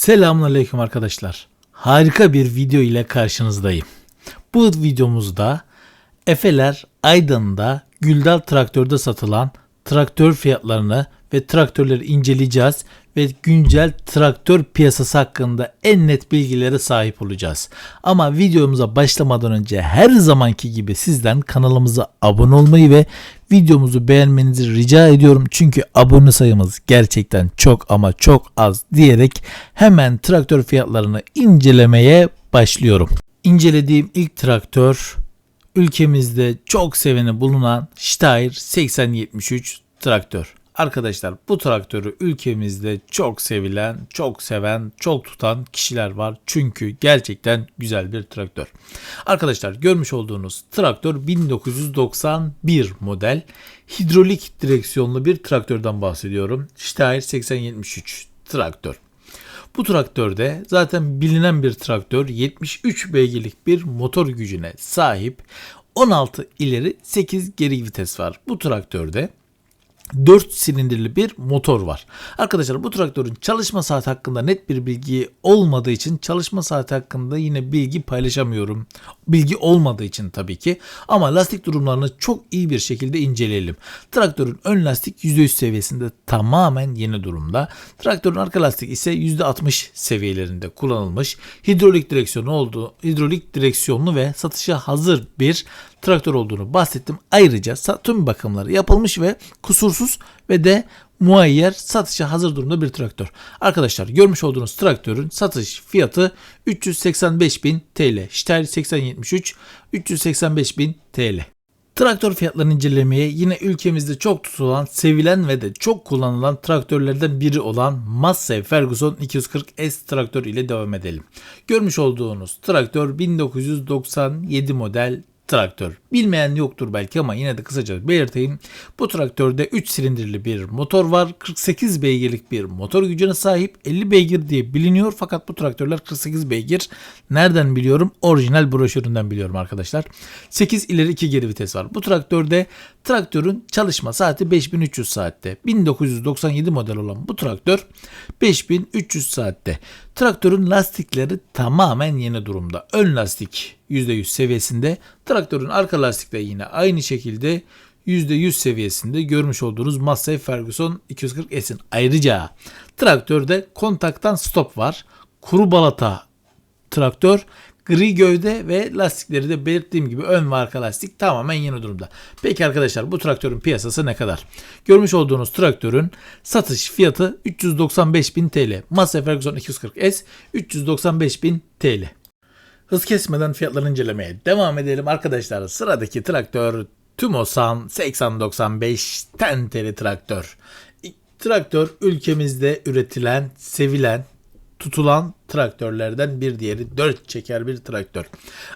Selamünaleyküm arkadaşlar. Harika bir video ile karşınızdayım. Bu videomuzda Efeler Aydın'da Güldal Traktör'de satılan traktör fiyatlarını ve traktörleri inceleyeceğiz ve güncel traktör piyasası hakkında en net bilgilere sahip olacağız. Ama videomuza başlamadan önce her zamanki gibi sizden kanalımıza abone olmayı ve videomuzu beğenmenizi rica ediyorum. Çünkü abone sayımız gerçekten çok ama çok az diyerek hemen traktör fiyatlarını incelemeye başlıyorum. İncelediğim ilk traktör ülkemizde çok seveni bulunan Steyr 8073 traktör. Arkadaşlar bu traktörü ülkemizde çok sevilen, çok seven, çok tutan kişiler var. Çünkü gerçekten güzel bir traktör. Arkadaşlar görmüş olduğunuz traktör 1991 model hidrolik direksiyonlu bir traktörden bahsediyorum. Steyr 8073 traktör. Bu traktörde zaten bilinen bir traktör 73 beygirlik bir motor gücüne sahip 16 ileri 8 geri vites var. Bu traktörde 4 silindirli bir motor var. Arkadaşlar bu traktörün çalışma saati hakkında net bir bilgi olmadığı için çalışma saati hakkında yine bilgi paylaşamıyorum. Bilgi olmadığı için tabii ki ama lastik durumlarını çok iyi bir şekilde inceleyelim. Traktörün ön lastik %100 seviyesinde tamamen yeni durumda. Traktörün arka lastik ise %60 seviyelerinde kullanılmış. Hidrolik direksiyonu olduğu, hidrolik direksiyonlu ve satışa hazır bir traktör olduğunu bahsettim. Ayrıca tüm bakımları yapılmış ve kusursuz ve de muayyer satışa hazır durumda bir traktör. Arkadaşlar görmüş olduğunuz traktörün satış fiyatı 385.000 TL. Steyr 8073 385.000 TL. Traktör fiyatlarını incelemeye yine ülkemizde çok tutulan, sevilen ve de çok kullanılan traktörlerden biri olan Massey Ferguson 240S traktör ile devam edelim. Görmüş olduğunuz traktör 1997 model traktör. Bilmeyen yoktur belki ama yine de kısaca belirteyim. Bu traktörde 3 silindirli bir motor var. 48 beygirlik bir motor gücüne sahip. 50 beygir diye biliniyor fakat bu traktörler 48 beygir. Nereden biliyorum? Orijinal broşüründen biliyorum arkadaşlar. 8 ileri 2 geri vites var. Bu traktörde traktörün çalışma saati 5300 saatte. 1997 model olan bu traktör 5300 saatte. Traktörün lastikleri tamamen yeni durumda. Ön lastik %100 seviyesinde. Traktörün arka lastik de yine aynı şekilde %100 seviyesinde görmüş olduğunuz Massey Ferguson 240S'in. Ayrıca traktörde kontaktan stop var. Kuru balata traktör gri gövde ve lastikleri de belirttiğim gibi ön ve arka lastik tamamen yeni durumda. Peki arkadaşlar bu traktörün piyasası ne kadar? Görmüş olduğunuz traktörün satış fiyatı 395.000 TL. Massey Ferguson 240S 395.000 TL. Hız kesmeden fiyatları incelemeye devam edelim arkadaşlar. Sıradaki traktör Tumosan 8095 Tenteli traktör. Traktör ülkemizde üretilen, sevilen, tutulan traktörlerden bir diğeri 4 çeker bir traktör.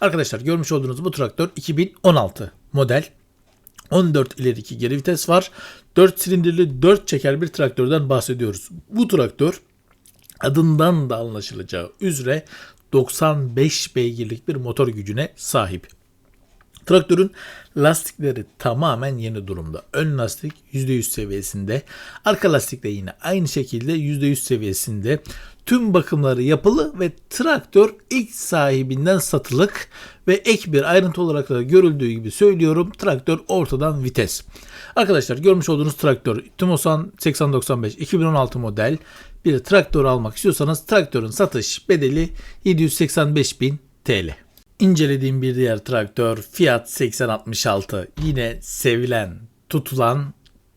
Arkadaşlar görmüş olduğunuz bu traktör 2016 model. 14 ileri 2 geri vites var. 4 silindirli 4 çeker bir traktörden bahsediyoruz. Bu traktör adından da anlaşılacağı üzere 95 beygirlik bir motor gücüne sahip. Traktörün lastikleri tamamen yeni durumda. Ön lastik %100 seviyesinde. Arka lastik de yine aynı şekilde %100 seviyesinde. Tüm bakımları yapılı ve traktör ilk sahibinden satılık ve ek bir ayrıntı olarak da görüldüğü gibi söylüyorum. Traktör ortadan vites. Arkadaşlar görmüş olduğunuz traktör Tumosan 8095 2016 model bir traktör almak istiyorsanız traktörün satış bedeli 785.000 TL. İncelediğim bir diğer traktör Fiat 8066 yine sevilen, tutulan,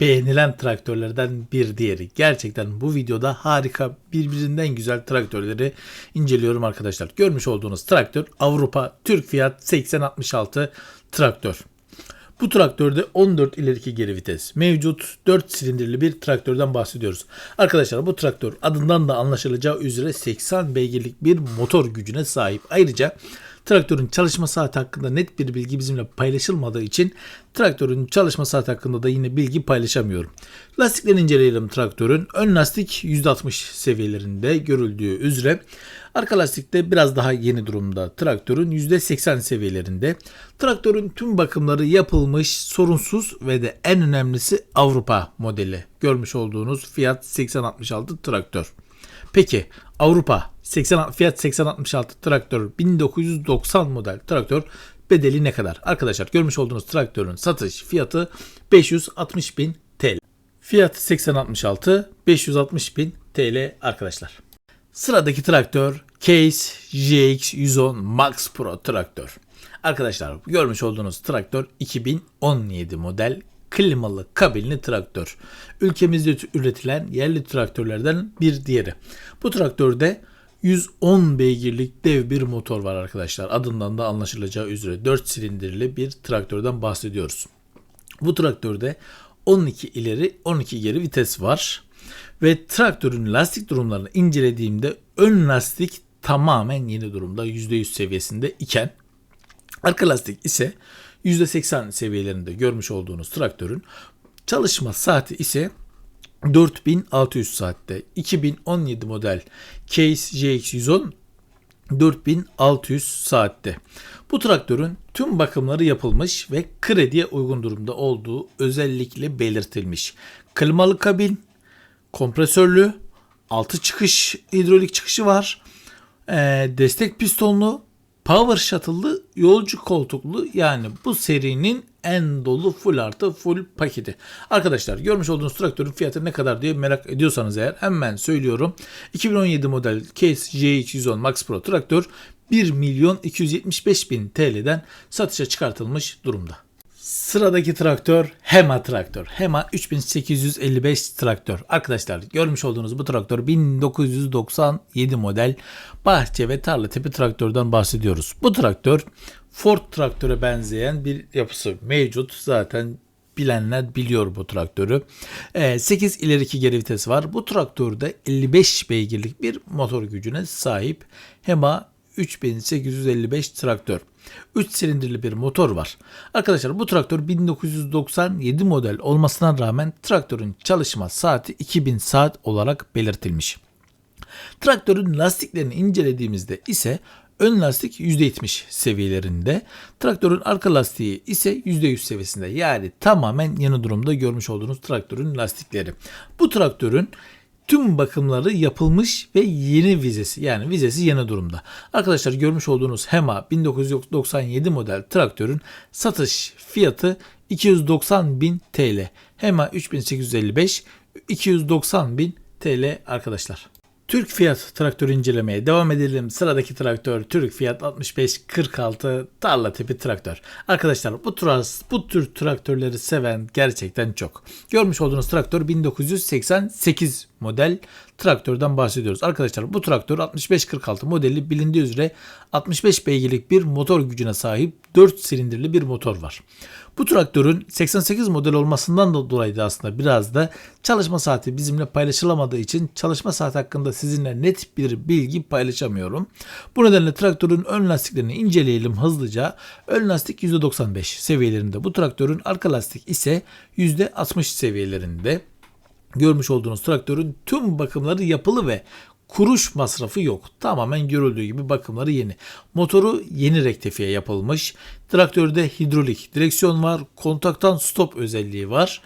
beğenilen traktörlerden bir diğeri. Gerçekten bu videoda harika birbirinden güzel traktörleri inceliyorum arkadaşlar. Görmüş olduğunuz traktör Avrupa Türk Fiat 8066 traktör. Bu traktörde 14 ileriki geri vites mevcut 4 silindirli bir traktörden bahsediyoruz. Arkadaşlar bu traktör adından da anlaşılacağı üzere 80 beygirlik bir motor gücüne sahip. Ayrıca traktörün çalışma saati hakkında net bir bilgi bizimle paylaşılmadığı için traktörün çalışma saati hakkında da yine bilgi paylaşamıyorum. Lastiklerini inceleyelim traktörün. Ön lastik %60 seviyelerinde görüldüğü üzere. Arka lastik de biraz daha yeni durumda. Traktörün %80 seviyelerinde. Traktörün tüm bakımları yapılmış, sorunsuz ve de en önemlisi Avrupa modeli. Görmüş olduğunuz Fiat 8066 traktör. Peki Avrupa 80 Fiat 8066 traktör 1990 model traktör bedeli ne kadar? Arkadaşlar görmüş olduğunuz traktörün satış fiyatı 560 bin TL. Fiyat 8066 560 bin TL arkadaşlar. Sıradaki traktör Case GX110 Max Pro traktör. Arkadaşlar görmüş olduğunuz traktör 2017 model klimalı kabinli traktör. Ülkemizde üretilen yerli traktörlerden bir diğeri. Bu traktörde 110 beygirlik dev bir motor var arkadaşlar. Adından da anlaşılacağı üzere 4 silindirli bir traktörden bahsediyoruz. Bu traktörde 12 ileri 12 geri vites var. Ve traktörün lastik durumlarını incelediğimde ön lastik tamamen yeni durumda %100 seviyesinde iken arka lastik ise %80 seviyelerinde görmüş olduğunuz traktörün çalışma saati ise 4600 saatte 2017 model Case JX110 4600 saatte. Bu traktörün tüm bakımları yapılmış ve krediye uygun durumda olduğu özellikle belirtilmiş. Klimalı kabin, kompresörlü, altı çıkış hidrolik çıkışı var. Ee, destek pistonlu, power shuttle'lı, yolcu koltuklu yani bu serinin en dolu full artı full paketi. Arkadaşlar görmüş olduğunuz traktörün fiyatı ne kadar diye merak ediyorsanız eğer hemen söylüyorum. 2017 model Case JX110 Max Pro traktör 1 milyon 275 bin TL'den satışa çıkartılmış durumda. Sıradaki traktör Hema traktör. Hema 3855 traktör. Arkadaşlar görmüş olduğunuz bu traktör 1997 model bahçe ve tarla tipi traktörden bahsediyoruz. Bu traktör Ford traktöre benzeyen bir yapısı mevcut. Zaten bilenler biliyor bu traktörü. 8 ee, ileriki geri vites var. Bu traktörde 55 beygirlik bir motor gücüne sahip Hema 3855 traktör. 3 silindirli bir motor var. Arkadaşlar bu traktör 1997 model olmasına rağmen traktörün çalışma saati 2000 saat olarak belirtilmiş. Traktörün lastiklerini incelediğimizde ise ön lastik %70 seviyelerinde, traktörün arka lastiği ise %100 seviyesinde. Yani tamamen yeni durumda görmüş olduğunuz traktörün lastikleri. Bu traktörün tüm bakımları yapılmış ve yeni vizesi yani vizesi yeni durumda. Arkadaşlar görmüş olduğunuz HEMA 1997 model traktörün satış fiyatı 290 bin TL. HEMA 3855 290 bin TL arkadaşlar. Türk Fiyat traktör incelemeye devam edelim. Sıradaki traktör Türk Fiyat 6546 tarla tipi traktör. Arkadaşlar bu, tras, bu tür traktörleri seven gerçekten çok. Görmüş olduğunuz traktör 1988 model traktörden bahsediyoruz. Arkadaşlar bu traktör 6546 modeli bilindiği üzere 65 beygirlik bir motor gücüne sahip 4 silindirli bir motor var. Bu traktörün 88 model olmasından da dolayı da aslında biraz da çalışma saati bizimle paylaşılamadığı için çalışma saati hakkında sizinle net bir bilgi paylaşamıyorum. Bu nedenle traktörün ön lastiklerini inceleyelim hızlıca. Ön lastik %95 seviyelerinde. Bu traktörün arka lastik ise %60 seviyelerinde görmüş olduğunuz traktörün tüm bakımları yapılı ve kuruş masrafı yok. Tamamen görüldüğü gibi bakımları yeni. Motoru yeni rektifiye yapılmış. Traktörde hidrolik direksiyon var. Kontaktan stop özelliği var.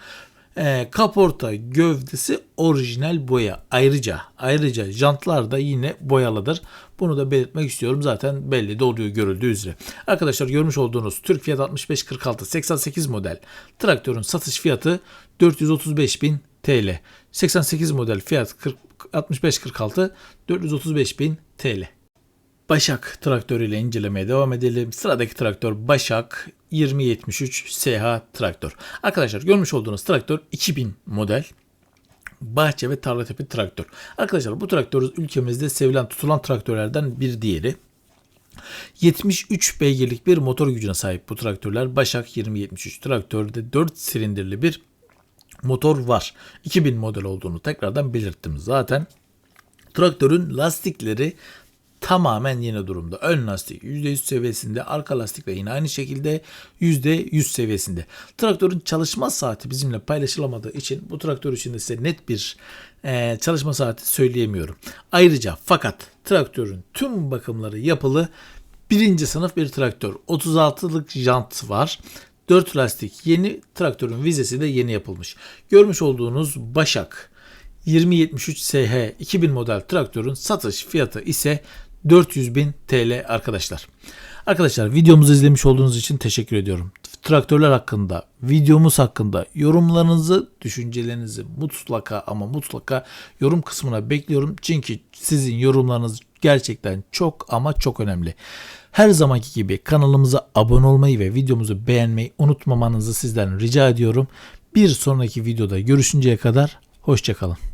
E, kaporta gövdesi orijinal boya. Ayrıca ayrıca jantlar da yine boyalıdır. Bunu da belirtmek istiyorum. Zaten belli de oluyor görüldüğü üzere. Arkadaşlar görmüş olduğunuz Türk Fiyat 6546 88 model traktörün satış fiyatı 435 bin TL. 88 model fiyat 40, 6546 435 bin TL. Başak traktörüyle incelemeye devam edelim. Sıradaki traktör Başak 2073 SH traktör. Arkadaşlar görmüş olduğunuz traktör 2000 model bahçe ve tarla tipi traktör. Arkadaşlar bu traktör ülkemizde sevilen tutulan traktörlerden bir diğeri. 73 beygirlik bir motor gücüne sahip bu traktörler. Başak 2073 traktörde 4 silindirli bir motor var. 2000 model olduğunu tekrardan belirttim zaten. Traktörün lastikleri tamamen yeni durumda. Ön lastik %100 seviyesinde, arka lastik de yine aynı şekilde %100 seviyesinde. Traktörün çalışma saati bizimle paylaşılamadığı için bu traktör için de size net bir e, çalışma saati söyleyemiyorum. Ayrıca fakat traktörün tüm bakımları yapılı birinci sınıf bir traktör. 36'lık jant var. 4 lastik yeni traktörün vizesi de yeni yapılmış. Görmüş olduğunuz Başak 2073 SH 2000 model traktörün satış fiyatı ise 400 bin TL arkadaşlar. Arkadaşlar videomuzu izlemiş olduğunuz için teşekkür ediyorum. Traktörler hakkında, videomuz hakkında yorumlarınızı, düşüncelerinizi mutlaka ama mutlaka yorum kısmına bekliyorum. Çünkü sizin yorumlarınız gerçekten çok ama çok önemli. Her zamanki gibi kanalımıza abone olmayı ve videomuzu beğenmeyi unutmamanızı sizden rica ediyorum. Bir sonraki videoda görüşünceye kadar hoşçakalın.